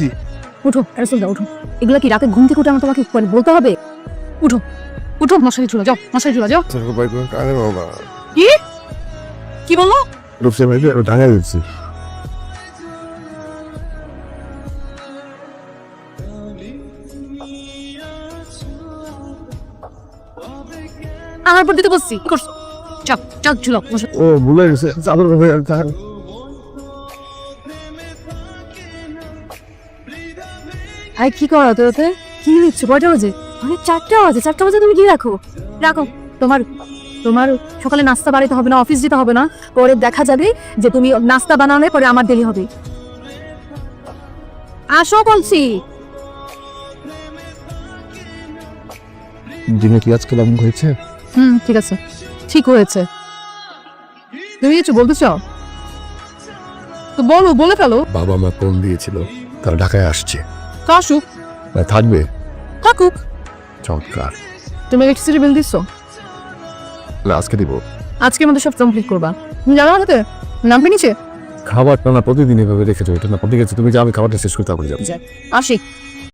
দিচ্ছি উঠো রাসুলদা উঠো। এগুলো কি রাতে ঘুম থেকে উঠে আমার তোমাকে মানে বলতে হবে? উঠো উঠো মশারি ঝুলা যাও মশারি ঝুলা যাও। কি? কি বলল? রূপসে ভাই টাঙাই দিচ্ছি। আমার উপর দিতে বসছি কি করছ? চাক চাক ঝুলাও মশারি ও ভুলে গেছে। চাদর হয়ে থাক। আরে কি করো তো? ওতে কি কয়টা বাজে? চারটা বাজে। চারটা বাজে তুমি কি রাখো রাখো। তোমার তোমার সকালে নাস্তা বাড়াইতে হবে না অফিস যেতে হবে না। পরে দেখা যাবে যে তুমি নাস্তা বানালে পরে আমার দেরি হবে। আসো বলছি। দিনে কি আজকে হয়েছে? হুম ঠিক আছে। ঠিক হয়েছে। তুমি কিছু বলতে চাও? তো বলো বলে ফেলো। বাবা মা ফোন দিয়েছিল তারা ঢাকায় আসছে। তো আসুক থাকবে? থাকুক চমৎকার। তুমি ইলেকট্রিসিটি বিল দিচ্ছ না, আজকে দিব। আজকের মধ্যে সব কমপ্লিট করবা। তুমি জানো আমার হাতে নামবে নিচে? খাবারটা না প্রতিদিন এভাবে রেখেছো এটা না প্রতি গেছে তুমি যে আমি খাবারটা শেষ করতে পারি যাব। আসি।